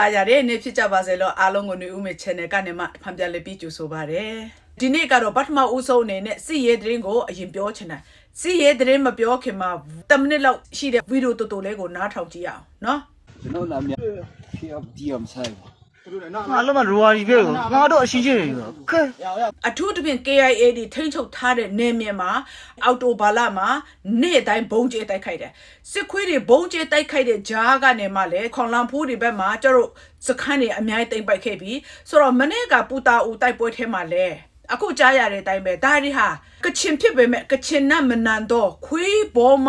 တာရတဲ့နေ့ဖြစ်ကြပါစေလို့အားလုံးကိုຫນွေဦးမေ channel ကနေမှဖန်ပြလေးပြီးကြိုဆိုပါရစေဒီနေ့ကတော့ပထမဦးဆုံးအနေနဲ့စီရဲသတင်းကိုအရင်ပြောချင်တယ်စီရဲသတင်းမပြောခင်မှာ10မိနစ်လောက်ရှိတဲ့ဗီဒီယိုတော်တော်လေးကိုနားထောင်ကြည့်အောင်နော်ကျွန်တော်နာမည်ဖြေအောင်ဒီအောင်ဆိုင်ပါ ငါလုံးမရဝါရီပဲကိုငါတော့အရှိကြီးနေရောခဲအထူးသဖြင့် KIA ဒီထိန်းချုပ်ထားတဲ့နေမြေမှာအော်တိုဘာလမှာနေ့တိုင်းဘုံကျဲတိုက်ခိုက်တယ်စစ်ခွေးတွေဘုံကျဲတိုက်ခိုက်တဲ့ဂျားကနေမှလည်းခွန်လန်ဖိုးတွေဘက်မှာကျတို့စခန်းတွေအများကြီးတိမ့်ပိုက်ခဲ့ပြီးဆိုတော့မနေ့ကပူတာဦးတိုက်ပွဲထဲမှာလည်းအခုကြားရတဲ့အတိုင်းပဲဒါတွေဟာကချင်ဖြစ်ပေမဲ့ကချင်နဲ့မနန်တော့ခွေးဘောမ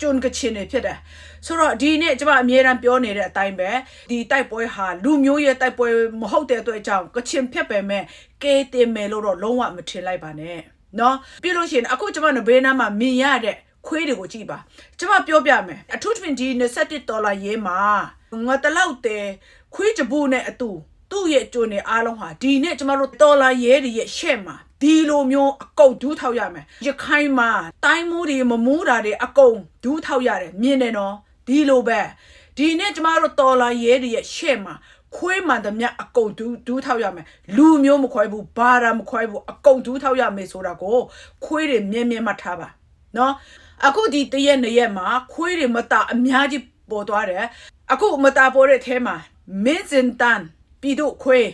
ကျွန်းကချင်းနေဖြစ်တယ်ဆိုတော့ဒီနေ့ကျမအမြဲတမ်းပြောနေတဲ့အတိုင်းပဲဒီတိုက်ပွဲဟာလူမျိုးရဲ့တိုက်ပွဲမဟုတ်တဲ့အတွက်ကြောင့်ကချင်းဖြစ်ပေမဲ့ကဲတင်မယ်လို့တော့လုံးဝမထင်လိုက်ပါနဲ့နော်ပြီးလို့ရှိရင်အခုကျမနဘေးနားမှာမြင်ရတဲ့ခွေးတွေကိုကြည့်ပါကျမပြောပြမယ်အထူးသဖြင့်ဒီ27ဒေါ်လာရေးမှာငါတလောက်တဲခွေးကြဘူးနဲ့အတူသူ့ရဲ့ကျွန်းနေအားလုံးဟာဒီနေ့ကျမတို့ဒေါ်လာရေးတွေရဲ့ရှေ့မှာ ဒီလိုမျိုးအကုတ်ဒူးထောက်ရမယ်ရခိုင်မှာတိုင်းမိုးတွေမမိုးတာတွေအကုန်ဒူးထောက်ရတယ်မြင်တယ်နော်ဒီလိုပဲဒီနေ့ကျမတို့ဒေါ်လာရဲတွေရဲ့ရှက်မှာခွေးမှန်သမျှအကုတ်ဒူးဒူးထောက်ရမယ်လူမျိုးမခွဲဘူးဘာသာမခွဲဘူးအကုတ်ဒူးထောက်ရမယ်ဆိုတာကိုခွေးတွေမြင်မြင်မှတ်ထားပါနော်အခုဒီတရက်နှစ်ရက်မှာခွေးတွေမတာအများကြီးပေါ်သွားတယ်အခုမတာပေါ်တဲ့အထဲမှာမင်းစင်တန်ပြည်တို့ခွေး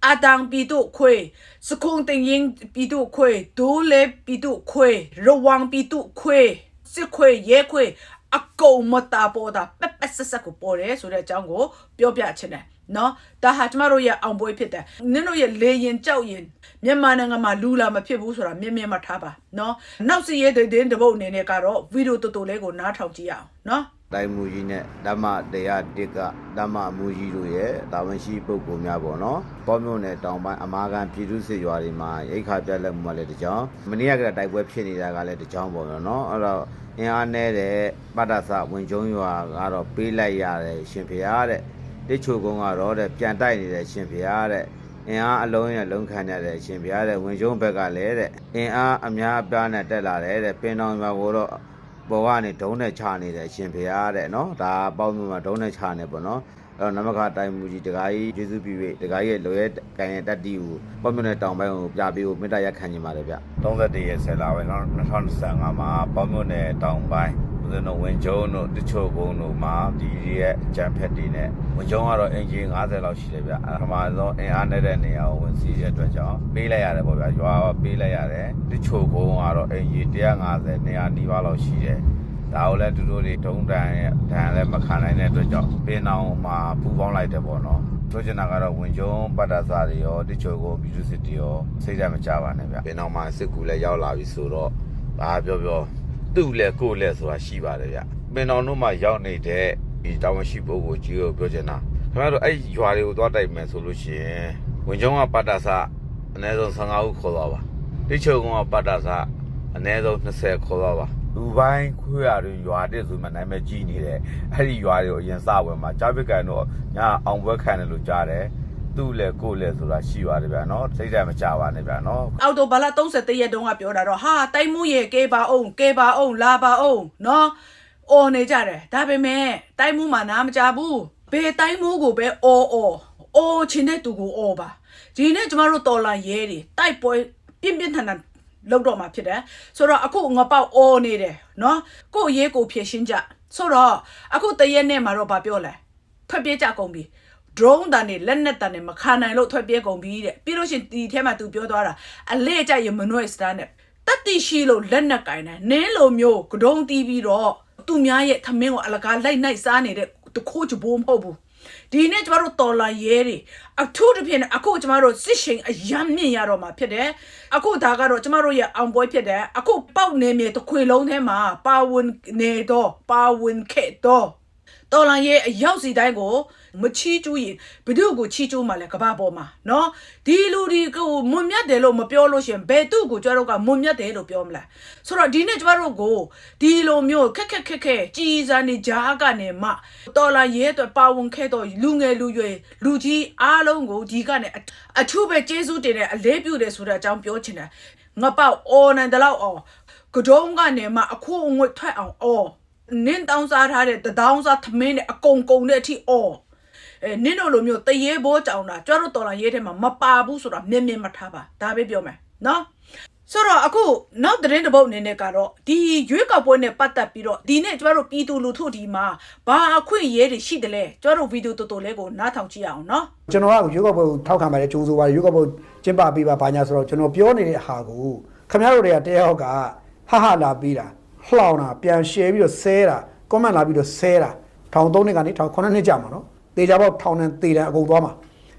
阿当比杜奎，是空定英比杜奎，独立比杜奎，日王比杜奎，是奎也奎，အကုန်မတာပေါ်တာပက်ပက်ဆက်ဆက်ကိုပေါ်တယ်ဆိုတဲ့အကြောင်းကိုပြောပြချင်တယ်နော်ဒါဟာကျမတို့ရဲ့အောင်ပွဲဖြစ်တယ်နင်တို့ရဲ့လေရင်ကြောက်ရင်မြန်မာနိုင်ငံမှာလူလာမဖြစ်ဘူးဆိုတာမြင်မြင်မှထားပါနော်နောက်စီရဲ့ဒိတ်ဒင်းတပုတ်အနေနဲ့ကတော့ဗီဒီယိုတော်တော်လေးကိုနားထောင်ကြည့်ရအောင်နော် တိုင်းမူကြီးနဲ့ဓမ္မတရားတစ်ကဓမ္မအမူကြီးတို့ရဲ့တာဝန်ရှိပုဂ္ဂိုလ်များပေါ့နော်။ပေါ်မြို့နယ်တောင်ပိုင်းအမာခံပြည်သူစစ်ရွာတွေမှာရိတ်ခါပြက်လက်မှုမှလည်းတကြောင်မနေ့ကတိုက်ပွဲဖြစ်နေတာကလည်းတကြောင်ပေါ့နော်။အဲ့တော့အင်အားနဲ့တဲ့ပတ္တသဝင်ကျုံရွာကတော့ပေးလိုက်ရတယ်ရှင်ဖေရတဲ့တိတ်ချိုကုန်းကတော့တဲ့ပြန်တိုက်နေတဲ့ရှင်ဖေရတဲ့အင်အားအလုံးနဲ့လုံးခံရတဲ့ရှင်ဖေရတဲ့ဝင်ကျုံဘက်ကလည်းတဲ့အင်အားအများအပြားနဲ့တက်လာတယ်တဲ့ပင်တော်ရွာကိုတော့ ပေါ်ကနေဒုံးနဲ့ချနေတယ်ရှင်ဖေရတဲ့နော်ဒါပေါ့မျိုးမှာဒုံးနဲ့ချနေပေါ့နော်အဲ့တော့နမခတိုင်မူကြီးတကားကြီးကျေးဇူးပြု၍တကားကြီးရဲ့လိုရဲကန်ရဲ့တက်တီကိုပေါ့မျိုးနဲ့တောင်ပိုင်းကိုပြပေးဖို့မေတ္တာရက်ခံနေပါတယ်ဗျ31ရက်ဆက်လာပဲနော်2025မှာပေါ့မျိုးနဲ့တောင်ပိုင်း ဦးဇင်းတို့ဝင်ကျုံတို့တချို့ကုန်းတို့မှာဒီရဲ့အကြံဖက်တွေနဲ့ဝင်ကျုံကတော့အင်ဂျင်90လောက်ရှိတယ်ဗျအမှန်ဆုံးအင်အားနဲ့တဲ့နေရာကိုဝင်စီးတဲ့အတွက်ကြောင့်ပေးလိုက်ရတယ်ပေါ့ဗျာရွာပေးလိုက်ရတယ်တချို့ကုန်းကတော့အင်ဂျင်150နေရာနီးပါးလောက်ရှိတယ်ဒါကိုလည်းသူတို့တွေဒုံတန်ရဲ့ဒဏ်လည်းမခံနိုင်တဲ့အတွက်ကြောင့်ပင်အောင်မှာပူပေါင်းလိုက်တယ်ပေါ့နော်ဆိုချင်တာကတော့ဝင်ကျုံပတ်တာစာတွေရောတချို့ကိုပြည်သူစစ်တွေရောစိတ်ဓာတ်မကြပါနဲ့ဗျပင်အောင်မှာစစ်ကူလည်းရောက်လာပြီဆိုတော့ဘာပြောပြော သူ့လည်းကိုယ်လည်းဆိုတာရှိပါတယ်ဗျပင်အောင်တို့မှာရောက်နေတဲ့ဒီတာဝန်ရှိပုဂ္ဂိုလ်ကြီးကိုပြောချင်တာခင်ဗျားတို့အဲ့ရွာတွေကိုသွားတိုက်မယ်ဆိုလို့ရှိရင်ဝင်ကျုံကပတ်တာစာအနည်းဆုံး15ဦးခေါ်သွားပါတချို့ကပတ်တာစာအနည်းဆုံး20ခေါ်သွားပါလူပိုင်းခွေးရတွေရွာတဲ့ဆိုမှနာမည်ကြီးနေတယ်အဲ့ဒီရွာတွေကိုအရင်စဝင်မှာဂျာပစ်ကန်တော့ညာအောင်ပွဲခံတယ်လို့ကြားတယ် သူ့လေကိုယ်လေဆိုတာရှိပါတယ်ဗျာနော်စိတ်ဓာတ်မကြပါနဲ့ဗျာနော်အော်တိုဘာလ31ရက်တုန်းကပြောတာတော့ဟာတိုက်မှုရဲ့ကေပါအောင်ကေပါအောင်လာပါအောင်နော်အော်နေကြတယ်ဒါပေမဲ့တိုက်မှုမှာနားမကြဘူးဘယ်တိုက်မှုကိုပဲအော်အော်အော်ချင်းတဲ့သူကိုအော်ပါဒီနေ့ကျမတို့တော်လာရဲတွေတိုက်ပွဲပြင်းပြင်းထန်ထန်လောက်တော့မှာဖြစ်တယ်ဆိုတော့အခုငပေါက်အော်နေတယ်နော်ကိုယ့်ရဲကိုဖြည့်ရှင်းကြဆိုတော့အခုတရက်နဲ့မှာတော့ဗာပြောလဲထွက်ပြေးကြကုန်ပြီ drone တန်နေလက်နက်တန်နေမခံနိုင်လို့ထွက်ပြေးကုန်ပြီတဲ့ပြီးလို့ရှရင်ဒီထဲမှာသူပြောသွားတာအလေကြရမနွဲ့စတန်နဲ့တတ်တိရှိလို့လက်နက်ကင်တယ်နင်းလိုမျိုးကဒုံတီးပြီးတော့သူများရဲ့သမင်းကိုအလကားလိုက်နိုင်စားနေတဲ့တခိုးချဘိုးမဟုတ်ဘူးဒီနေ့ကျမတို့တော်လာရဲတွေအထူးတစ်ဖြစ်နေအခုကျမတို့စစ်ရှိန်အယမ်းမြင့်ရတော့မှာဖြစ်တယ်အခုဒါကတော့ကျမတို့ရဲ့အောင်ပွဲဖြစ်တယ်အခုပေါက်နေမြေတစ်ခွေလုံးထဲမှာပါဝင်နေတော့ပါဝင်ခဲ့တော့ တော်လန်ရဲ့အရောက်စီတိုင်းကိုမချီးကျူးရင်ဘယ်သူ့ကိုချီးကျူးမှလဲကဘာပေါ်မှာနော်ဒီလူဒီကိုမွန်မြတ်တယ်လို့မပြောလို့ရှရင်ဘယ်သူ့ကိုကြွားတော့ကမွန်မြတ်တယ်လို့ပြောမလားဆိုတော့ဒီနေ့ကျမတို့ကိုဒီလိုမျိုးခက်ခက်ခက်ခက်ကြီးစံနေကြားကနေမှတော်လန်ရဲ့အတွက်ပါဝင်ခဲ့တော့လူငယ်လူရွယ်လူကြီးအားလုံးကိုဒီကနေအအထူးပဲကျေးဇူးတင်တဲ့အလေးပြုတယ်ဆိုတဲ့အကြောင်းပြောချင်တယ်ငါပေါ့အော်နိုင်တယ်လို့အော်ကဒုံကနေမှအခုအငွေထွက်အောင်အော် နင်းတောင်းစားထားတဲ့တဒေါင်းစားသမင်းနဲ့အကုံကုံတဲ့အထိအော်အဲနင်းတို့လိုမျိုးတရေဘောကြောင်တာကြွားတို့တော်လာရေးထဲမှာမပါဘူးဆိုတာမြင်မြင်မထားပါဒါပဲပြောမယ်နော်ဆိုတော့အခုနောက်သတင်းတစ်ပုဒ်အနေနဲ့ကတော့ဒီရွေးကောက်ပွဲနဲ့ပတ်သက်ပြီးတော့ဒီနေ့ကျမတို့ပြည်သူလူထုဒီမှာဘာအခွင့်အရေးတွေရှိတယ်လဲကျမတို့ဗီဒီယိုတော်တော်လေးကိုနားထောင်ကြည့်အောင်နော်ကျွန်တော်ကရွေးကောက်ပွဲကိုထောက်ခံပါတယ်ကြိုးစိုးပါတယ်ရွေးကောက်ပွဲကျင်းပပေးပါဘာညာဆိုတော့ကျွန်တော်ပြောနေတဲ့ဟာကိုခင်ဗျားတို့တွေကတယောက်ကဟဟလာပြီးတာ လှောင်တာပြန် share ပြီးတော့ဆဲတာ comment လာပြီးတော့ဆဲတာထောင်3နှစ်ကနေထောင်9နှစ်ကြာမှာနော်တေချာပေါက်ထောင်နဲ့တေတန်အကုန်သွားမှာ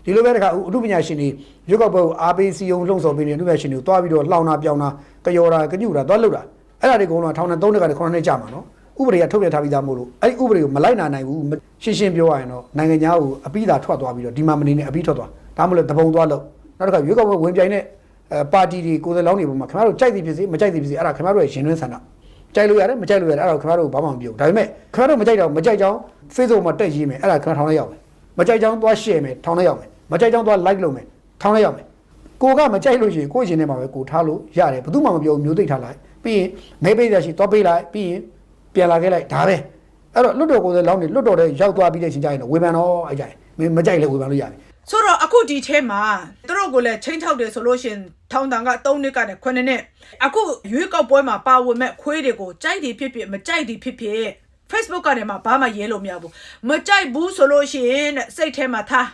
ဒီလိုပဲတခါအမှုပညာရှင်တွေရွေးကောက်ပွဲကိုအားပေးစီယုံလှုံ့ဆော်ပေးနေတဲ့အမှုပညာရှင်တွေကိုတွားပြီးတော့လှောင်တာပြောင်တာကြော်တာကညူတာတွားလုပ်တာအဲ့ဒါတွေအကုန်လုံးထောင်နဲ့3နှစ်ကနေ9နှစ်ကြာမှာနော်ဥပဒေကထုတ်ပြန်ထားပြီးသားမို့လို့အဲ့ဒီဥပဒေကိုမလိုက်နာနိုင်ဘူးရှင်းရှင်းပြောရရင်တော့နိုင်ငံသားကိုအပိဓာထွက်သွားပြီးတော့ဒီမှာမနေနဲ့အပိထွက်သွားဒါမှမဟုတ်တပုံသွားလို့နောက်တစ်ခါရွေးကောက်ပွဲဝင်ပြိုင်တဲ့အဲပါတီတွေကိုယ်စားလောင်းတွေပေါ်မှာခင်ဗျားတို့ကြိုက်သည်ဖြစ်စေမကြိုက်သည်ဖြစ်စေအဲ့ဒါခင်ဗျားတို့ရဲ့ရှင်တွင်းဆန္ဒ ကြိုက်လို့ရတယ်မကြိုက်လို့ရတယ်အဲ့ဒါကိုခင်ဗျားတို့ဘာမှမပြောဘူးဒါပေမဲ့ခင်ဗျားတို့မကြိုက်တော့မကြိုက်ကြောင်း Facebook မှာတက်ရေးမယ်အဲ့ဒါခင်ဗျားထောင်းလိုက်ရောက်မယ်မကြိုက်ကြောင်းသွား share မယ်ထောင်းလိုက်ရောက်မယ်မကြိုက်ကြောင်းသွား like လုပ်မယ်ထောင်းလိုက်ရောက်မယ်ကိုကမကြိုက်လို့ရှိရင်ကိုယ့်ရှင်ထဲမှာပဲကိုထားလို့ရတယ်ဘယ်သူမှမပြောဘူးမျိုးသိပ်ထားလိုက်ပြီးရင်မဲပေးရရှိသွားပေးလိုက်ပြီးရင်ပြန်လာခဲ့လိုက်ဒါပဲအဲ့တော့လွတ်တော်ကိုယ်စားလောင်းနေလွတ်တော်တဲ့ရောက်သွားပြီးတဲ့အချိန်ကျရင်တော့ဝေဖန်တော့အဲ့ကြရင်မင်းမကြိုက်လဲဝေဖန်လို့ရတယ် ဆိုတော့အခုဒီထဲမှာသူတို့ကိုလည်းချင်းထောက်တယ်ဆိုလို့ရှရင်ထောင်တန်က3နှစ်ကနေ9နှစ်အခုရွေးကောက်ပွဲမှာပါဝင်မဲ့ခွေးတွေကိုကြိုက်တယ်ဖြစ်ဖြစ်မကြိုက်တယ်ဖြစ်ဖြစ် Facebook ကနေမှဘာမှရေးလို့မရဘူးမကြိုက်ဘူးဆိုလို့ရှိရင်တဲ့စိတ်ထဲမှာထား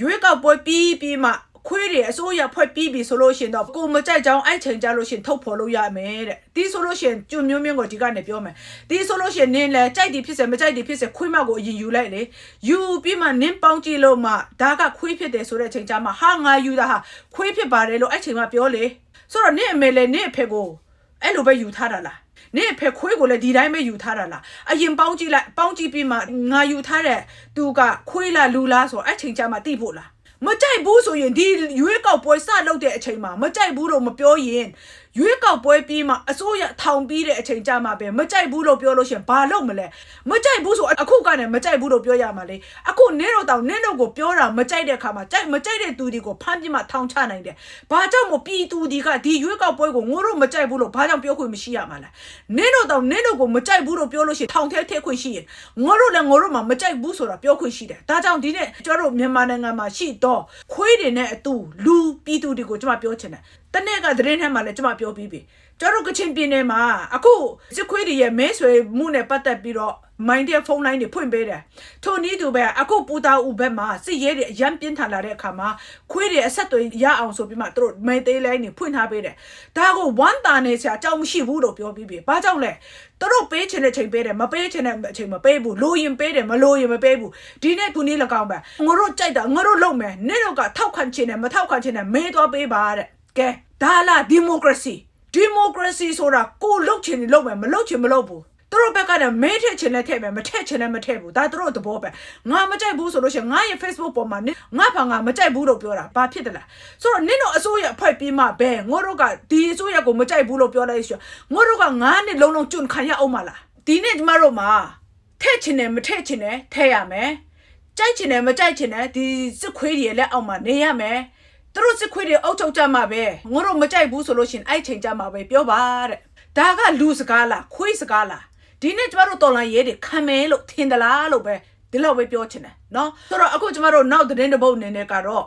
ရွေးကောက်ပွဲပြီးပြီးမှ ခွေးတွေအစိုးရဖွဲ့ပြီးပြီဆိုလို့ရှိရင်တော့ကိုမကြိုက်ကြောင်းအဲ့ချိန်ကြလို့ရှိရင်ထုတ်ဖော်လို့ရမယ်တဲ့ဒီဆိုလို့ရှိရင်ကျွမျိုးမျိုးကိုဒီကနေပြောမယ်ဒီဆိုလို့ရှိရင်နင်းလဲကြိုက်တယ်ဖြစ်စေမကြိုက်တယ်ဖြစ်စေခွေးမောက်ကိုအရင်ယူလိုက်လေယူပြီးမှနင်းပေါင်းကြည့်လို့မှဒါကခွေးဖြစ်တယ်ဆိုတဲ့အချိန်ကြမှာဟာငါယူတာဟာခွေးဖြစ်ပါတယ်လို့အဲ့ချိန်မှာပြောလေဆိုတော့နင့်အမေလည်းနင့်အဖေကိုအဲ့လိုပဲယူထားတာလားနင့်အဖေခွေးကိုလည်းဒီတိုင်းပဲယူထားတာလားအရင်ပေါင်းကြည့်လိုက်ပေါင်းကြည့်ပြီးမှငါယူထားတဲ့သူကခွေးလားလူလားဆိုတော့အဲ့ချိန်ကြမှာသိဖို့လား မကြိုက်ဘူးဆိုရင်ဒီရွေးကောက်ပွဲစလုပ်တဲ့အချိန်မှာမကြိုက်ဘူးလို့မပြောရင် ရွေးကောက်ပွဲပြီးမှအစိုးရထောင်ပြီးတဲ့အချိန်ကြမှာပဲမကြိုက်ဘူးလို့ပြောလို့ရှရင်ဘာလုပ်မလဲမကြိုက်ဘူးဆိုအခုကလည်းမကြိုက်ဘူးလို့ပြောရမှာလေအခုနင်းတို့တောင်နင်းတို့ကိုပြောတာမကြိုက်တဲ့အခါမှာကြိုက်မကြိုက်တဲ့သူတွေကိုဖမ်းပြီးမှထောင်ချနိုင်တယ်ဘာကြောင့်မို့ပြည်သူတွေကဒီရွေးကောက်ပွဲကိုငို့တို့မကြိုက်ဘူးလို့ဘာကြောင့်ပြောခွင့်မရှိရမှာလဲနင်းတို့တောင်နင်းတို့ကိုမကြိုက်ဘူးလို့ပြောလို့ရှရင်ထောင်ထဲထည့်ခွင့်ရှိရင်ငို့တို့လည်းငို့တို့မှမကြိုက်ဘူးဆိုတာပြောခွင့်ရှိတယ်ဒါကြောင့်ဒီနေ့ကျွန်တော်တို့မြန်မာနိုင်ငံမှာရှိတော့ခွေးတွေနဲ့အတူလူပြည်သူတွေကိုကျွန်မပြောချင်တယ်တနေ့ကသတင်းထဲမှာလည်းကျွန်မပြောပြီးပြီကျွန်တော်တို့ကချင်ပြည်နယ်မှာအခုစစ်ခွေးတွေရဲ့မဲဆွေမှုနဲ့ပတ်သက်ပြီးတော့မိုင်းတဲ့ဖုန်းလိုင်းတွေဖွင့်ပေးတယ်ထို့နည်းတူပဲအခုပူတာဦးဘက်မှာစစ်ရဲတွေအရန်ပြင်းထန်လာတဲ့အခါမှာခွေးတွေအဆက်တွေရအောင်ဆိုပြီးမှသူတို့မဲသေးလိုင်းတွေဖွင့်ထားပေးတယ်ဒါကိုဝမ်းတာနေစရာအကြောင်းမရှိဘူးလို့ပြောပြီးပြီဘာကြောင့်လဲသူတို့ပေးချင်တဲ့ချိန်ပေးတယ်မပေးချင်တဲ့အချိန်မပေးဘူးလိုရင်ပေးတယ်မလိုရင်မပေးဘူးဒီနေ့ခုနေ့၎င်းပဲငါတို့ကြိုက်တာငါတို့လုပ်မယ်နေ့တော့ကထောက်ခံချင်တယ်မထောက်ခံချင်တယ်မဲသွားပေးပါတဲ့ ကဲဒါလားဒီမိုကရေစီဒီမိုကရေစီဆိုတာကိုလုပ်ချင်တယ်လုပ်မယ်မလုပ်ချင်မလုပ်ဘူးသူတို့ဘက်ကလည်းမဲထည့်ချင်လည်းထည့်မယ်မထည့်ချင်လည်းမထည့်ဘူးဒါသူတို့သဘောပဲငါမကြိုက်ဘူးဆိုလို့ရှိရင်ငါရဲ့ Facebook ပေါ်မှာနင်ငါဖာငါမကြိုက်ဘူးလို့ပြောတာဘာဖြစ်တယ်လဲဆိုတော့နင်တို့အစိုးရအဖွဲ့ပြီးမှပဲငါတို့ကဒီအစိုးရကိုမကြိုက်ဘူးလို့ပြောလိုက်ရှင်ငါတို့ကငါးနှစ်လုံးလုံးကျွန်းခံရအောင်မလားဒီနေ့ကျမတို့မှာထည့်ချင်တယ်မထည့်ချင်တယ်ထည့်ရမယ်ကြိုက်ချင်တယ်မကြိုက်ချင်တယ်ဒီစစ်ခွေးတွေလည်းအောက်မှာနေရမယ် သူတို့စစ်ခွေးတွေအုပ်ချုပ်ကြမှာပဲငါတို့မကြိုက်ဘူးဆိုလို့ရှင်အဲ့ချိန်ကြမှာပဲပြောပါတဲ့ဒါကလူစကားလားခွေးစကားလားဒီနေ့ကျမတို့တော်လန်ရဲတွေခံမယ်လို့ထင်သလားလို့ပဲဒီလောက်ပဲပြောချင်တယ်နော်ဆိုတော့အခုကျမတို့နောက်သတင်းတစ်ပုတ်အနေနဲ့ကတော့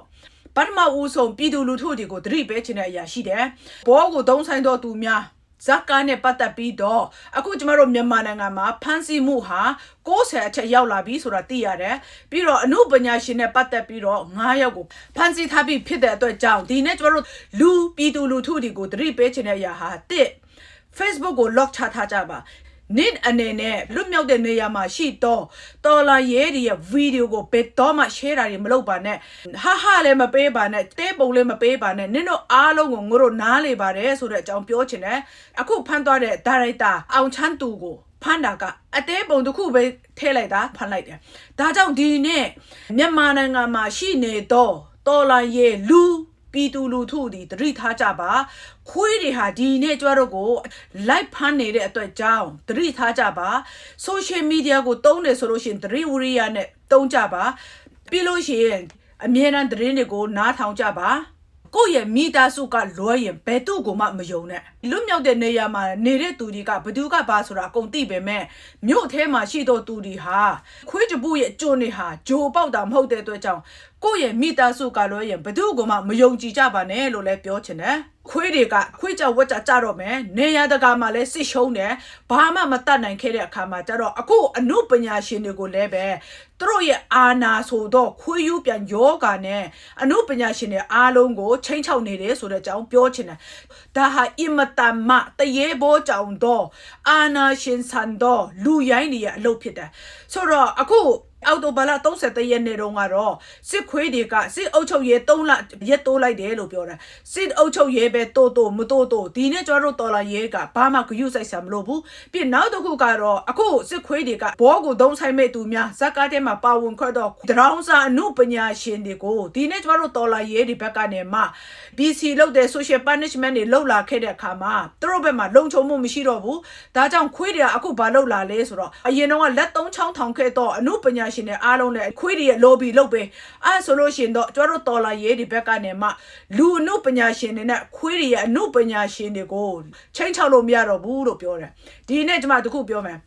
ပထမဦးဆုံးပြည်သူလူထုတွေကိုသတိပေးချင်တဲ့အရာရှိတယ်ဘောကိုသုံးဆိုင်တော့သူများ ဇက်ကားနဲ့ပတ်သက်ပြီးတော့အခုကျမတို့မြန်မာနိုင်ငံမှာဖမ်းဆီးမှုဟာ60အထက်ရောက်လာပြီဆိုတာသိရတယ်ပြီးတော့အမှုပညာရှင်နဲ့ပတ်သက်ပြီးတော့9ယောက်ကိုဖမ်းဆီးထားပြီးဖြစ်တဲ့အတွက်ကြောင့်ဒီနေ့ကျမတို့လူပြည်သူလူထုတွေကိုသတိပေးချင်တဲ့အရာဟာတစ် Facebook ကို lock ချထားကြပါ နစ်အနေနဲ့လွတ်မြောက်တဲ့နေရာမှာရှိတော့တော်လာရဲတွေရဲ့ဗီဒီယိုကိုဘယ်တော့မှ share တာတွေမလုပ်ပါနဲ့ဟာဟာလည်းမပေးပါနဲ့တဲပုံလည်းမပေးပါနဲ့နင်တို့အားလုံးကိုငါတို့နားလေပါတယ်ဆိုတဲ့အကြောင်းပြောချင်တယ်အခုဖမ်းသွားတဲ့ဒါရိုက်တာအောင်ချမ်းသူကိုဖမ်းတာကအသေးပုံတစ်ခုပဲထည့်လိုက်တာဖမ်းလိုက်တယ်ဒါကြောင့်ဒီနေ့မြန်မာနိုင်ငံမှာရှိနေတော့တော်လာရဲလူ ပြည်သူလူထုဒီတတိထားကြပါခွေးတွေဟာဒီနေ့ကျတို့ကို live ဖမ်းနေတဲ့အတွက်ကြောင့်တတိထားကြပါ social media ကိုတုံးတယ်ဆိုလို့ရှိရင်တတိဝရိယနဲ့တုံးကြပါပြီးလို့ရှိရင်အမြဲတမ်းသတင်းတွေကိုနားထောင်ကြပါ ကိုယ့်ရဲ့မိသားစုကလွဲရင်ဘယ်သူ့ကိုမှမယုံနဲ့လွတ်မြောက်တဲ့နေရာမှာနေတဲ့သူတွေကဘသူကဘာဆိုတာအကုန်သိပေမဲ့မြို့ထဲမှာရှိတော့သူတွေဟာခွေးတပုရဲ့အကျိုးနေဟာဂျိုပေါက်တာမဟုတ်တဲ့အတွက်ကြောင့်ကိုယ့်ရဲ့မိသားစုကလွဲရင်ဘသူ့ကိုမှမယုံကြည်ကြပါနဲ့လို့လည်းပြောချင်တယ် ခွေးတွေကခွေးကြဝက်ကြကြတော့မယ်နေရတကာမှာလည်းစစ်ရှုံးတယ်ဘာမှမတတ်နိုင်ခဲ့တဲ့အခါမှာကျတော့အခုအမှုပညာရှင်တွေကိုလည်းပဲသူတို့ရဲ့အာနာဆိုတော့ခွေးယူပြန်ယောဂာနဲ့အမှုပညာရှင်တွေအားလုံးကိုချိန်ချောက်နေတယ်ဆိုတဲ့အကြောင်းပြောချင်တယ်ဒါဟာအင်မတန်မှတရေဘောကြောင့်တော့အာနာရှင်ဆန်တော့လူရိုင်းတွေရဲ့အလုပ်ဖြစ်တယ်ဆိုတော့အခု အောက်တိုဘာလ31ရက်နေ့တုန်းကတော့စစ်ခွေးတွေကစစ်အုပ်ချုပ်ရေး3လရက်တိုးလိုက်တယ်လို့ပြောတာစစ်အုပ်ချုပ်ရေးပဲတိုးတိုးမတိုးတိုးဒီနေ့ကျွန်တော်တို့တော်လာရေးကဘာမှဂရုစိုက်စရာမလိုဘူးပြီးနောက်တစ်ခုကတော့အခုစစ်ခွေးတွေကဘောကိုဒုံဆိုင်မဲ့သူများဇက်ကားထဲမှာပါဝင်ခွက်တော့ဒရောင်းစာအမှုပညာရှင်တွေကိုဒီနေ့ကျွန်တော်တို့တော်လာရေးဒီဘက်ကနေမှ BC လောက်တဲ့ social punishment တွေလောက်လာခဲ့တဲ့အခါမှာသူတို့ဘက်မှာလုံခြုံမှုမရှိတော့ဘူးဒါကြောင့်ခွေးတွေကအခုဘာလောက်လာလဲဆိုတော့အရင်တော့လက်သုံးချောင်းထောင်ခဲ့တော့အမှုပညာရှင်တွေအားလုံးလည်းခွေးတွေရဲ့ lobby လုပ်ပဲအဲဆိုလို့ရှိရင်တော့ကျွန်တော်တို့တော်လာရေးဒီဘက်ကနေမှလူအမှုပညာရှင်တွေနဲ့ခွေးတွေရဲ့အမှုပညာရှင်တွေကိုချိန်ချောက်လို့မရတော့ဘူးလို့ပြောတယ်ဒီနေ့ကျွန်မတခုပြောမယ်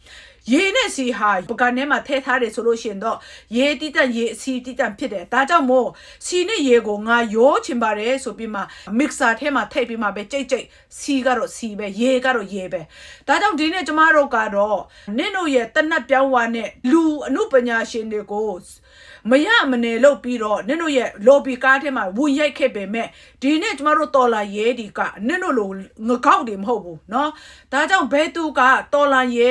ရေနဲ့စီဟာပကံထဲမှာထည့်ထားတယ်ဆိုလို့ရှိရင်တော့ရေတိတက်ရေအစီတိတက်ဖြစ်တယ်ဒါကြောင့်မို့စီနဲ့ရေကိုငါရောချင်ပါတယ်ဆိုပြီးမှ mixer ထဲမှာထည့်ပြီးမှပဲကြိတ်ကြိတ်စီကတော့စီပဲရေကတော့ရေပဲဒါကြောင့်ဒီနေ့ကျမတို့ကတော့နင့်တို့ရဲ့တနတ်ပြောင်းဝါနဲ့လူအမှုပညာရှင်တွေကို မရမနေလို့ပြီးတော့နင့်တို့ရဲ့ lobby ကားထဲမှာဝင်ရိုက်ခဲ့ပေမဲ့ဒီနေ့ကျမတို့တော်လာရဲဒီကနင့်တို့လိုငကောက်တွေမဟုတ်ဘူးเนาะဒါကြောင့်ဘဲသူကတော်လာရဲ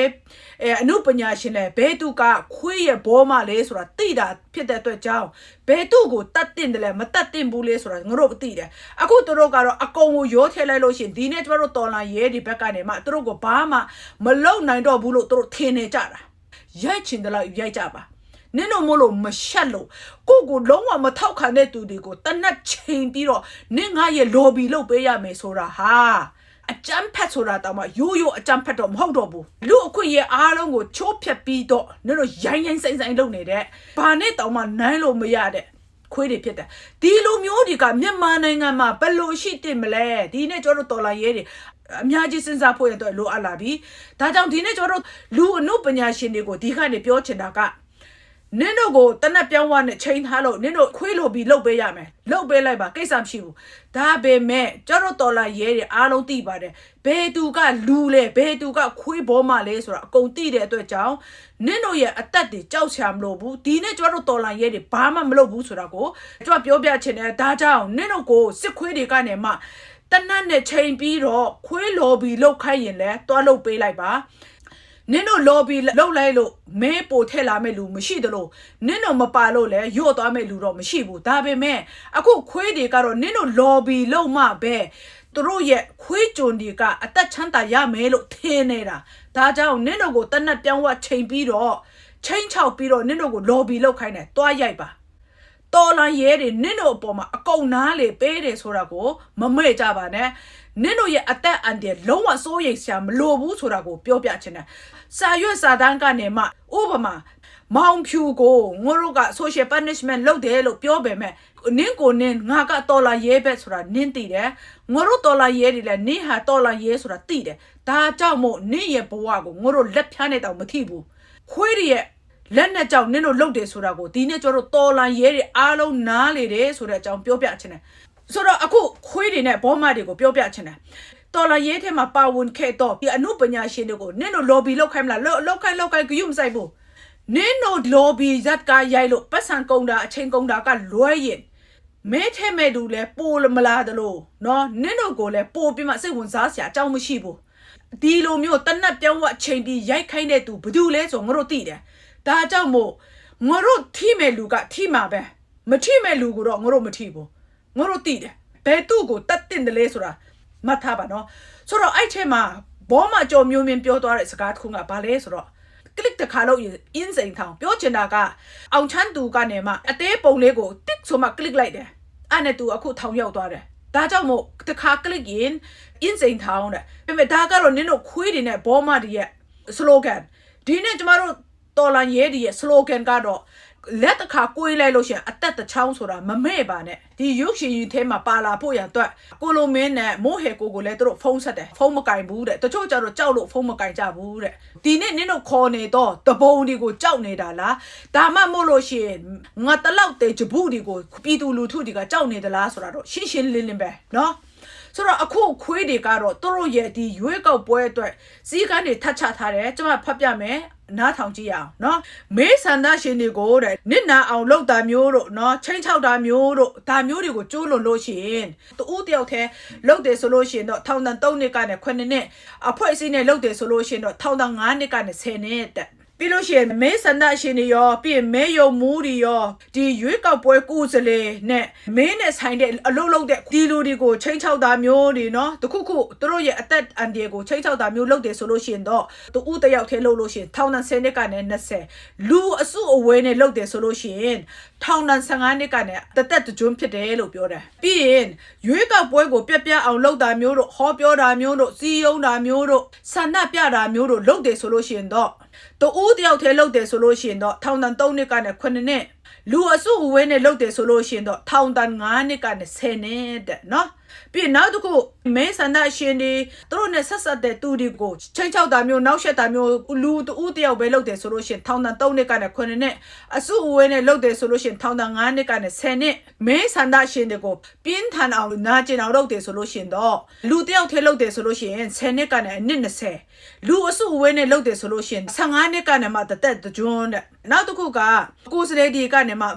အဲအမှုပညာရှင်လဲဘဲသူကခွေးရဲ့ဘောမလဲဆိုတာသိတာဖြစ်တဲ့အတွက်ကြောင့်ဘဲသူကိုတတ်တင်တယ်လဲမတတ်တင်ဘူးလဲဆိုတာငါတို့သိတယ်အခုသူတို့ကတော့အကုန်ကိုရိုးထည့်လိုက်လို့ရှရင်ဒီနေ့ကျမတို့တော်လာရဲဒီဘက်ကနေမှသူတို့ကိုဘာမှမလုံနိုင်တော့ဘူးလို့သူတို့ထင်နေကြတာရိုက်ချင်တယ်လို့ရိုက်ကြပါ နင်တို့မလို့မရှက်လို့ကိုကိုလုံးဝမထောက်ခံတဲ့သူတွေကိုတနတ်ချိန်ပြီးတော့နင်ငါရဲ့ lobby လုပ်ပေးရမယ်ဆိုတာဟာအကြမ်းဖက်ဆိုတာတောင်မှရိုးရိုးအကြမ်းဖက်တော့မဟုတ်တော့ဘူးလူအခွင့်ရဲ့အားလုံးကိုချိုးဖျက်ပြီးတော့နင်တို့ရိုင်းရိုင်းဆိုင်ဆိုင်လုပ်နေတဲ့ဘာနဲ့တောင်မှနိုင်လို့မရတဲ့ခွေးတွေဖြစ်တယ်ဒီလိုမျိုးတွေကမြန်မာနိုင်ငံမှာဘယ်လိုရှိတင်မလဲဒီနေ့ကျွန်တော်တို့တော်လာရဲတွေအများကြီးစဉ်းစားဖို့ရတော့လိုအပ်လာပြီဒါကြောင့်ဒီနေ့ကျွန်တော်တို့လူအနုပညာရှင်တွေကိုဒီကနေပြောချင်တာက နင်တို့ကိုတနက်ပြောင်းဝနဲ့ချိန်ထားလို့နင်တို့ခွေးလို့ပြီးလှုပ်ပေးရမယ်လှုပ်ပေးလိုက်ပါကိစ္စမရှိဘူးဒါပေမဲ့ကျတော့တော်လာရဲတွေအားလုံးသိပါတယ်ဘယ်သူကလူလဲဘယ်သူကခွေးဘောမလဲဆိုတာအကုန်သိတဲ့အတွက်ကြောင့်နင်တို့ရဲ့အသက်တွေကြောက်ချာမလို့ဘူးဒီနေ့ကျတော့တော်လာရဲတွေဘာမှမလုပ်ဘူးဆိုတာကိုကျတော့ပြောပြချင်တယ်ဒါကြောင့်နင်တို့ကိုစစ်ခွေးတွေကနေမှတနတ်နဲ့ချိန်ပြီးတော့ခွေးလော်ဘီလှုပ်ခိုင်းရင်လဲတွားလှုပ်ပေးလိုက်ပါ နင်တို့ lobby လောက်လိုက်လို့မဲပို့ထည့်လာမဲ့လူမရှိသလိုနင်တို့မပါလို့လဲရော့သွားမဲ့လူတော့မရှိဘူးဒါပေမဲ့အခုခွေးတွေကတော့နင်တို့ lobby လောက်မှပဲသူတို့ရဲ့ခွေးကြုံတွေကအသက်ချမ်းသာရမယ်လို့ထင်နေတာဒါကြောင့်နင်တို့ကိုတနတ်ပြောင်းဝချိန်ပြီးတော့ချိန်ချောက်ပြီးတော့နင်တို့ကို lobby လောက်ခိုင်းတယ်တွားရိုက်ပါတော်လန်ရဲတွေနင့်တို့အပေါ်မှာအကုန်နားလေပေးတယ်ဆိုတာကိုမမေ့ကြပါနဲ့နင့်တို့ရဲ့အသက်အန္တရာယ်လုံးဝစိုးရိမ်စရာမလိုဘူးဆိုတာကိုပြောပြချင်တယ် စာရွက်စာတမ်းကနေမှဥပမာမောင်ဖြူကိုငိုတို့က social punishment လုပ်တယ်လို့ပြောပေမဲ့နင့်ကိုနင့်ငါကတော်လာရဲပဲဆိုတာနင့်သိတယ်ငိုတို့တော်လာရဲတွေလည်းနင့်ဟာတော်လာရဲဆိုတာသိတယ်ဒါကြောင့်မို့နင့်ရဲ့ဘဝကိုငိုတို့လက်ဖြားနေတော့မထိဘူးခွေးတွေရဲ့လက်နဲ့ကြောင့်နင်းတို့လုတ်တယ်ဆိုတာကိုဒီနေ့ကျတော့တော်လန်ရဲတွေအားလုံးနားလေတယ်ဆိုတဲ့အကြောင်းပြောပြချင်တယ်ဆိုတော့အခုခွေးတွေနဲ့ဘောမတွေကိုပြောပြချင်တယ် တော်လန်ရဲထဲမှာပါဝင်ခဲ့တော့ဒီအမှုပညာရှင်တွေကိုနင်းတို့ lobby လောက်ခိုင်းမလားလောက်လောက်ခိုင်းလောက်ခိုင်းကြည့်မဆိုင်ဘူးနင်းတို့ lobby ဇက်ကရိုက်လို့ပတ်စံကုန်တာအချိန်ကုန်တာကလွဲရင်မဲထဲမဲ့လူလဲပိုမလားတလို့နော်နင်းတို့ကိုလဲပိုပြီးမှစိတ်ဝင်စားစရာအကြောင်းမရှိဘူးဒီလိုမျိုးတနတ်ပြောင်းဝအချိန်ပြီးရိုက်ခိုင်းတဲ့သူဘယ်သူလဲဆိုငါတို့သိတယ်ဒါကြောင့်မို့ငါတို့ထိမဲ့လူကထိမှာပဲမထိမဲ့လူကတော့ငါတို့မထိဘူးငါတို့သိတယ်ဘယ်သူ့ကိုတတ်တင်တယ်လဲဆိုတာ မှတ်ထားပါနော်ဆိုတော့အဲ့ထဲမှာဘောမကြော်မျိုးမင်းပြောသွားတဲ့စကားတစ်ခုကဘာလဲဆိုတော့ click တစ်ခါလို့အင်းစိန်ထောင်ပြောချင်တာကအောင်ချမ်းသူကနေမှအသေးပုံလေးကိုတစ်ဆိုမှ click လိုက်တယ်အဲ့နဲ့သူအခုထောင်ရောက်သွားတယ်ဒါကြောင့်မို့တစ်ခါ click ရင်အင်းစိန်ထောင်တဲ့ပေမဲ့ဒါကတော့နင်တို့ခွေးတွေနဲ့ဘောမတွေရဲ့ slogan ဒီနေ့ကျမတို့တော်လန်ရဲတွေရဲ့ slogan ကတော့ လက်တစ်ခါကိုယ်လိုက်လို့ရှရင်အသက်တစ်ချောင်းဆိုတာမမဲ့ပါနဲ့ဒီရုပ်ရှင်ကြီးထဲမှာပါလာဖို့ရန်အတွက်ကိုလိုမင်းနဲ့မိုးဟေကိုကိုလည်းသူတို့ဖုန်းဆက်တယ်ဖုန်းမကင်ဘူးတဲ့တချို့ကျတော့ကြောက်လို့ဖုန်းမကင်ကြဘူးတဲ့ဒီနေ့နင်းတို့ခေါ်နေတော့တပုံတွေကိုကြောက်နေတာလားဒါမှမို့လို့ရှရင်ငါတလောက်တဲ့ဂျဘူးတွေကိုပြည်သူလူထုတွေကကြောက်နေသလားဆိုတာတော့ရှင်းရှင်းလင်းလင်းပဲเนาะ ဆိုတော့အခုခွေးတွေကတော့သူတို့ရဲ့ဒီရွေးကောက်ပွဲအတွက်စီကန်းတွေထတ်ချထားတယ်ကျွန်မဖတ်ပြမယ်နားထောင်ကြည့်ရအောင်เนาะမေးဆန္ဒရှင်တွေကိုတဲ့နစ်နာအောင်လုပ်တာမျိုးတို့เนาะချင်းချောက်တာမျိုးတို့ဒါမျိုးတွေကိုကျိုးလွန်လို့ရှိရင်တူဦးတယောက်တည်းလုပ်တယ်ဆိုလို့ရှိရင်တော့ထောင်တန်3နှစ်ကနေ9နှစ်အဖွဲ့အစည်းနဲ့လုပ်တယ်ဆိုလို့ရှိရင်တော့ထောင်တန်5နှစ်ကနေ10နှစ်တက် ပြီးလို့ရှိရင်မဲဆန္ဒရှင်တွေရောပြီးရင်မဲယုံမူးတွေရောဒီရွေးကောက်ပွဲကိုယ်စားလှယ်နဲ့မင်းနဲ့ဆိုင်တဲ့အလုပ်လုပ်တဲ့ဒီလူတွေကိုချိန်ချောက်တာမျိုးတွေနော်တခုခုသူတို့ရဲ့အသက်အန္တရာယ်ကိုချိန်ချောက်တာမျိုးလုပ်တယ်ဆိုလို့ရှိရင်တော့သူဥတယောက်ထဲလုပ်လို့ရှိရင်ထောင်တန်း10နှစ်ကနေ20လူအစုအဝေးနဲ့လုပ်တယ်ဆိုလို့ရှိရင်ထောင်တန်း15နှစ်ကနေတသက်တကျွန်းဖြစ်တယ်လို့ပြောတယ်ပြီးရင်ရွေးကောက်ပွဲကိုပြက်ပြက်အောင်လုပ်တာမျိုးတို့ဟောပြောတာမျိုးတို့စီယုံတာမျိုးတို့ဆန္ဒပြတာမျိုးတို့လုပ်တယ်ဆိုလို့ရှိရင်တော့ တူဦးတယောက်တည်းလုပ်တယ်ဆိုလို့ရှိရင်တော့ထောင်တန်3နှစ်ကနေ9နှစ်လူအစုအဝေးနဲ့လုပ်တယ်ဆိုလို့ရှိရင်တော့ထောင်တန်9နှစ်ကနေ10နှစ်တဲ့နော် ပြီးနောက်တစ်ခုမဲဆန္ဒရှင်တွေသူတို့နဲ့ဆက်ဆက်တဲ့သူတွေကိုချိန်ချောက်တာမျိုးနောက်ဆက်တာမျိုးလူတူဦးတယောက်ပဲလုပ်တယ်ဆိုလို့ရှိရင်ထောင်တန်3နှစ်ကနေ9နှစ်အစုအဝေးနဲ့လုပ်တယ်ဆိုလို့ရှိရင်ထောင်တန်9နှစ်ကနေ10နှစ်မဲဆန္ဒရှင်တွေကိုပြင်းထန်အောင်နာကျင်အောင်လုပ်တယ်ဆိုလို့ရှိရင်တော့လူတယောက်တည်းလုပ်တယ်ဆိုလို့ရှိရင်10နှစ်ကနေအနှစ်20လူအစုအဝေးနဲ့လုပ်တယ်ဆိုလို့ရှိရင်15နှစ်ကနေမှတသက်တကြွန်းတဲ့ နောက်တစ်ခုကကိုယ်စရေဒီကနေမှ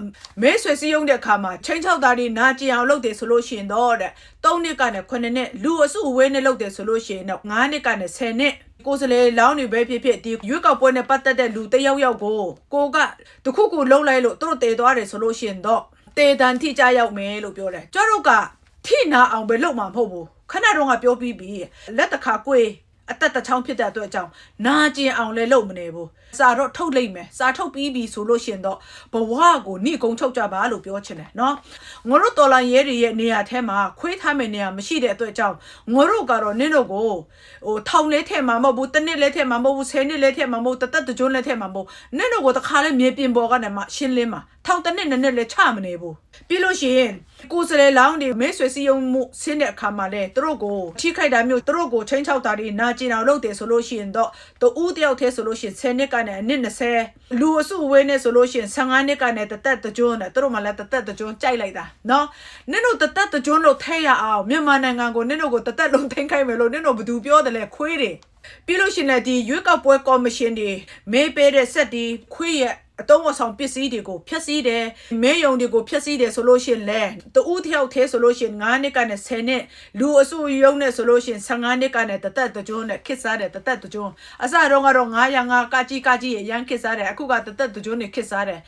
မဲဆွေစည်းရုံးတဲ့အခါမှာချင်းချောက်သားတွေနာကျင်အောင်လုပ်တယ်ဆိုလို့ရှိရင်တော့တဲ့3နှစ်ကနေ9နှစ်လူအစုအဝေးနဲ့လုပ်တယ်ဆိုလို့ရှိရင်တော့9နှစ်ကနေ10နှစ်ကိုယ်စလေလောင်းနေပဲဖြစ်ဖြစ်ဒီရွေးကောက်ပွဲနဲ့ပတ်သက်တဲ့လူတစ်ယောက်ယောက်ကိုကိုကတခုခုလှုပ်လိုက်လို့သူတို့တည်သွားတယ်ဆိုလို့ရှိရင်တော့တေတန်ထိကြရောက်မယ်လို့ပြောတယ်ကျတို့ကထိနာအောင်ပဲလုပ်မှာမဟုတ်ဘူးခဏတော့ကပြောပြီးပြီလက်တခါကိုယ် အသက်တစ်ချောင်းဖြစ်တဲ့အတွက်ကြောင့်နာကျင်အောင်လည်းလုပ်မနေဘူးစာတော့ထုတ်လိုက်မယ်စာထုတ်ပြီးပြီဆိုလို့ရှင်တော့ဘဝကိုညှိကုန်းချုပ်ကြပါလို့ပြောချင်တယ်နော်ငါတို့တော်လန်ရဲတွေရဲ့နေရာထဲမှာခွေးထားမယ့်နေရာမရှိတဲ့အတွက်ကြောင့်ငါတို့ကတော့နင့်တို့ကိုဟိုထောင်လဲထဲမှာမဟုတ်ဘူးတနစ်လဲထဲမှာမဟုတ်ဘူးဆယ်နှစ်လဲထဲမှာမဟုတ်တသက်တကျွန်းလဲထဲမှာမဟုတ်နင့်တို့ကိုတခါလဲမြေပြင်ပေါ်ကနေမှရှင်းလင်းမှာထောင်တနစ်နဲ့နဲ့လဲချမနေဘူးပြီးလို့ရှိရင် ကိုယ်စလေလောင်းတွေမဲဆွေစည်းရုံမှုဆင်းတဲ့အခါမှာလဲသူတို့ကိုထိခိုက်တာမျိုးသူတို့ကိုချင်းချောက်တာတွေနာကျင်အောင်လုပ်တယ်ဆိုလို့ရှိရင်တော့တူဦးတယောက်တည်းဆိုလို့ရှိရင်10နှစ်ကနေအနည်း20လူအစုအဝေးနဲ့ဆိုလို့ရှိရင်15နှစ်ကနေတသက်တကြွန်းနဲ့သူတို့မှလည်းတသက်တကြွန်းကြိုက်လိုက်တာနော်နင်တို့တသက်တကြွန်းလို့ထဲရအောင်မြန်မာနိုင်ငံကိုနင်တို့ကိုတသက်လုံးထိန်းခိုင်းမယ်လို့နင်တို့ဘယ်သူပြောတယ်လဲခွေးတယ်ပြီးလို့ရှိရင်လည်းဒီရွေးကောက်ပွဲကော်မရှင်တွေမေးပေးတဲ့ဆက်ဒီခွေးရဲ့ အတုံးအဆောင်ပစ္စည်းတွေကိုဖျက်ဆီးတယ်မဲယုံတွေကိုဖျက်ဆီးတယ်ဆိုလို့ရှိရင်လဲတူဦးတယောက်သေးဆိုလို့ရှိရင်9နှစ်ကနေ10နှစ်လူအစုယုံနဲ့ဆိုလို့ရှိရင်15နှစ်ကနေတသက်တကြွန်းနဲ့ခစ်စားတယ်တသက်တကြွန်းအစတော့ကတော့900ကကြီးကကြီးရန်ခစ်စားတယ်အခုကတသက်တကြွန်းနဲ့ခစ်စားတယ်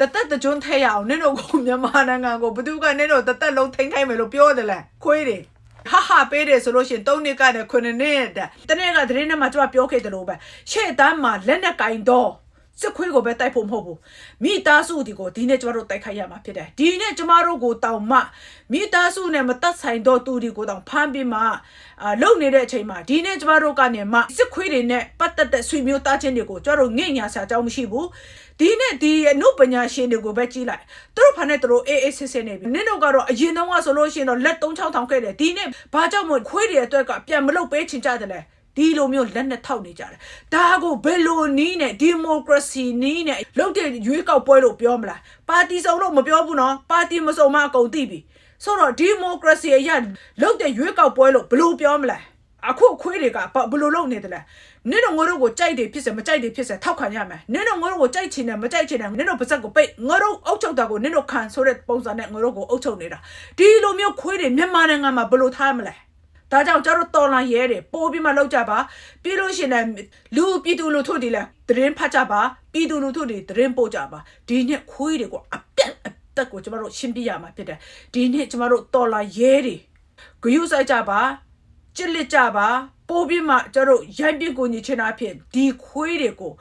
တသက်တကြွန်းထဲရအောင်နင်တို့ကိုမြန်မာနိုင်ငံကိုဘသူကနင်တို့တသက်လုံးထိန်းခိုင်းမယ်လို့ပြောတယ်လဲခွေးတယ်ဟာဟာပေးတယ်ဆိုလို့ရှိရင်၃နှစ်ကနေ9နှစ်တဲ့တနေ့ကသတင်းထဲမှာကျွန်မပြောခဲ့တယ်လို့ပဲရှေ့တန်းမှာလက်နဲ့ကင်တော့ စစ်ခွေးကိုပဲတိုက်ဖို့မဟုတ်ဘူးမိသားစုဒီကိုဒီနေ့ကျမတို့တိုက်ခိုက်ရမှာဖြစ်တယ်ဒီနေ့ကျမတို့ကိုတောင်မှမိသားစုနဲ့မသက်ဆိုင်တော့သူဒီကိုတောင်ဖမ်းပြီးမှအာလုံနေတဲ့အချိန်မှာဒီနေ့ကျမတို့ကနေမှစစ်ခွေးတွေနဲ့ပတ်သက်တဲ့ဆွေမျိုးသားချင်းတွေကိုကျမတို့ငင့်ညာဆာကြောင်းမရှိဘူးဒီနေ့ဒီအနုပညာရှင်တွေကိုပဲကြည့်လိုက်သူတို့ဖာနဲ့သူတို့အေးအေးဆေးဆေးနေပြီနင်တို့ကတော့အရင်တုန်းကဆိုလို့ရှိရင်တော့လက်3 6ထောင်ခဲ့တယ်ဒီနေ့ဘာကြောင့်မို့ခွေးတွေအတွက်ကပြန်မလုပ်ပေးချင်ကြတယ်လဲ ဒီလိုမျိုးလက်နဲ့ထောက်နေကြတယ်ဒါကိုဘယ်လိုနီးနဲ့ဒီမိုကရေစီနီးနဲ့လုပ်တဲ့ရွေးကောက်ပွဲလို့ပြောမလားပါတီစုံလို့မပြောဘူးနော်ပါတီမစုံမအကုန်သိပြီဆိုတော့ဒီမိုကရေစီအရလုပ်တဲ့ရွေးကောက်ပွဲလို့ဘယ်လိုပြောမလဲအခုခွေးတွေကဘယ်လိုလုပ်နေတယ်လဲနင်တို့ငါတို့ကိုကြိုက်တယ်ဖြစ်စေမကြိုက်တယ်ဖြစ်စေထောက်ခံရမယ်နင်တို့ငါတို့ကိုကြိုက်ချင်တယ်မကြိုက်ချင်တယ်နင်တို့ပါဇက်ကိုပိတ်ငါတို့အုပ်ချုပ်တာကိုနင်တို့ခံဆိုတဲ့ပုံစံနဲ့ငါတို့ကိုအုပ်ချုပ်နေတာဒီလိုမျိုးခွေးတွေမြန်မာနိုင်ငံမှာဘယ်လိုထားမလဲ ဒါကြောင့်ကျတို့တော်လန်ရဲတယ်ပို့ပြီးမှလောက်ကြပါပြီးလို့ရှင်လည်းလူပြည်သူလူထုတွေလည်းသတင်းဖတ်ကြပါပြည်သူလူထုတွေသတင်းပို့ကြပါဒီနေ့ခွေးတွေကအပြတ်အတက်ကိုကျမတို့ရှင်းပြရမှာဖြစ်တယ်ဒီနေ့ကျမတို့တော်လန်ရဲတွေဂရုစိုက်ကြပါကြစ်လက်ကြပါပို့ပြီးမှကျတို့ရိုက်ပြကိုညီချင်တာဖြစ်ဒီခွေးတွေကို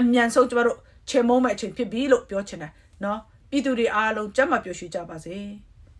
အမြန်ဆုံးကျမတို့ချေမုံးမဲ့အချိန်ဖြစ်ပြီလို့ပြောချင်တယ်နော်ပြည်သူတွေအားလုံးကြမ်းမပျော်ရွှင်ကြပါစေ။